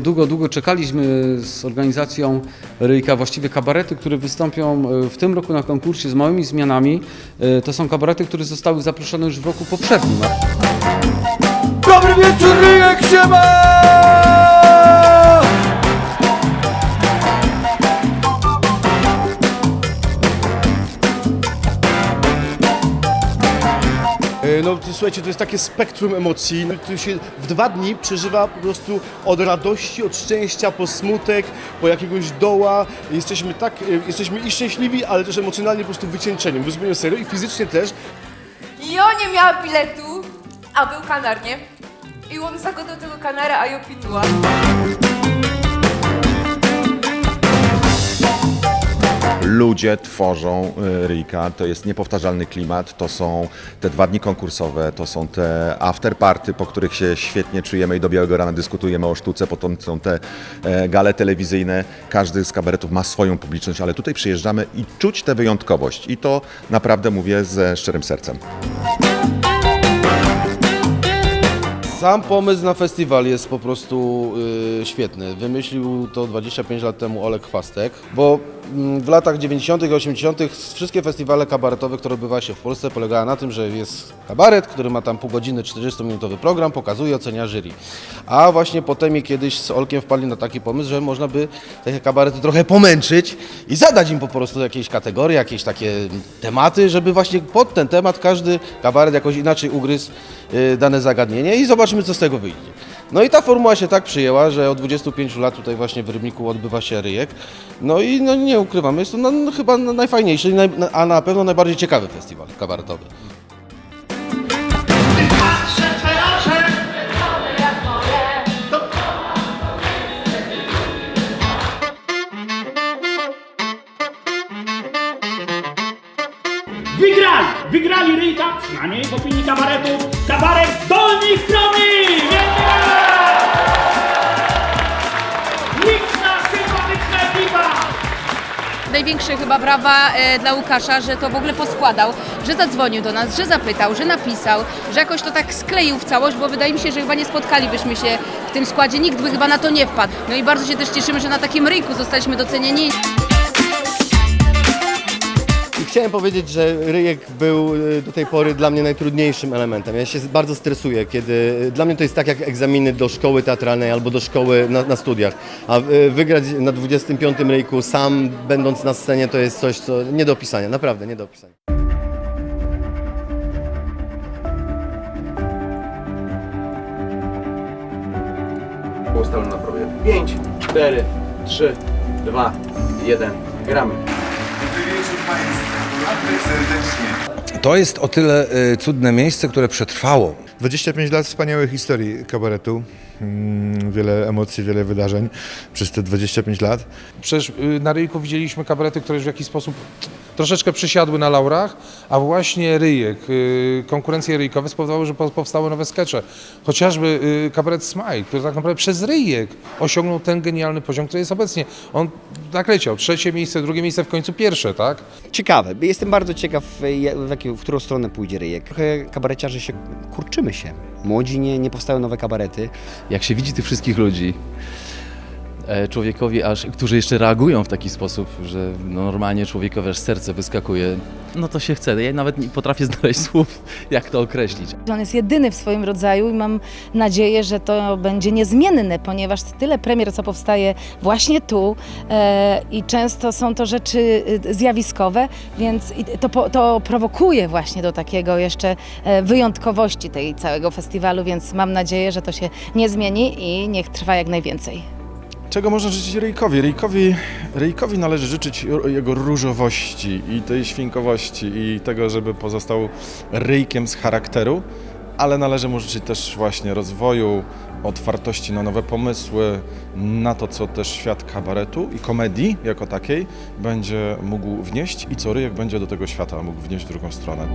Długo, długo czekaliśmy z organizacją Ryjka, właściwie kabarety, które wystąpią e, w tym roku na konkursie z małymi zmianami. E, To są kabarety, które zostały zaproszone już w roku poprzednim. Dobry wieczór, Ryjek! E, No to, słuchajcie, to jest takie spektrum emocji. No, To się w dwa dni przeżywa po prostu od radości, od szczęścia, po smutek, po jakiegoś doła. Jesteśmy tak, e, jesteśmy i szczęśliwi, ale też emocjonalnie po prostu wycieńczeni. W rozumieniu serio i fizycznie też. Jo nie miała biletu, a był kanar, nie? I on zagadał tego kanara, a jo pitła. Ludzie tworzą y, Ryjka, to jest niepowtarzalny klimat, to są te dwa dni konkursowe, to są te afterparty, po których się świetnie czujemy i do białego rana dyskutujemy o sztuce, potem są te e, gale telewizyjne, każdy z kabaretów ma swoją publiczność, ale tutaj przyjeżdżamy i czuć tę wyjątkowość i to naprawdę mówię ze szczerym sercem. Sam pomysł na festiwal jest po prostu y, świetny. Wymyślił to 25 lat temu Olek Chwastek, bo w latach 90. i 80. wszystkie festiwale kabaretowe, które odbywały się w Polsce, polegały na tym, że jest kabaret, który ma tam pół godziny, 40-minutowy program, pokazuje, ocenia jury. A właśnie potem kiedyś z Olkiem wpadli na taki pomysł, że można by te kabarety trochę pomęczyć i zadać im po prostu jakieś kategorie, jakieś takie tematy, żeby właśnie pod ten temat każdy kabaret jakoś inaczej ugryzł y, dane zagadnienie i zobaczymy, co z tego wyjdzie. No i ta formuła się tak przyjęła, że od 25 lat tutaj właśnie w Rybniku odbywa się ryjek. No i no, nie ukrywamy, jest to no, chyba najfajniejszy, a na pewno najbardziej ciekawy festiwal kabaretowy. Wygrali! Wygrali Ryjka, przynajmniej w opinii kabaretu, kabaret z dolnej strony! Największe chyba brawa e, dla Łukasza, że to w ogóle poskładał, że zadzwonił do nas, że zapytał, że napisał, że jakoś to tak skleił w całość, bo wydaje mi się, że chyba nie spotkalibyśmy się w tym składzie, nikt by chyba na to nie wpadł. No i bardzo się też cieszymy, że na takim ryjku zostaliśmy docenieni. Chciałem powiedzieć, że Ryjek był y, do tej pory dla mnie najtrudniejszym elementem. Ja się bardzo stresuję, kiedy y, dla mnie to jest tak jak egzaminy do szkoły teatralnej albo do szkoły na, na studiach. A y, wygrać na 25 Ryjku sam będąc na scenie to jest coś, co nie do opisania, naprawdę nie do opisania. Ustalam na próbie. 5, 4, 3, 2, 1. Gramy. To jest o tyle y, cudne miejsce, które przetrwało. 25 lat wspaniałej historii kabaretu. Mm, Wiele emocji, wiele wydarzeń przez te 25 lat. Przecież y, na Ryjku widzieliśmy kabarety, które już w jakiś sposób troszeczkę przysiadły na laurach, a właśnie Ryjek, y, konkurencje ryjkowe spowodowały, że po- powstały nowe skecze. Chociażby y, kabaret Smile, który tak naprawdę przez Ryjek osiągnął ten genialny poziom, który jest obecnie. On tak leciał, trzecie miejsce, drugie miejsce, w końcu pierwsze, tak? Ciekawe. Jestem bardzo ciekaw, je- w, w którą stronę pójdzie ryjek. Trochę kabareciarze się, kurczymy się. Młodzi, nie, nie powstają nowe kabarety. jak się widzi tych wszystkich ludzi, człowiekowi aż, którzy jeszcze reagują w taki sposób, że no, normalnie człowiekowi aż serce wyskakuje, no to się chce. Ja nawet nie potrafię znaleźć słów, jak to określić. On jest jedyny w swoim rodzaju i mam nadzieję, że to będzie niezmienne, ponieważ tyle premier, co powstaje właśnie tu e, i często są to rzeczy e, zjawiskowe, więc to, to prowokuje właśnie do takiego jeszcze e, wyjątkowości tej całego festiwalu, więc mam nadzieję, że to się nie zmieni i niech trwa jak najwięcej. Czego można życzyć Ryjkowi? Ryjkowi, Ryjkowi należy życzyć jego różowości i tej świnkowości i tego, żeby pozostał ryjkiem z charakteru, ale należy mu życzyć też właśnie rozwoju, otwartości na nowe pomysły, na to, co też świat kabaretu i komedii jako takiej będzie mógł wnieść i co Ryjek będzie do tego świata mógł wnieść w drugą stronę.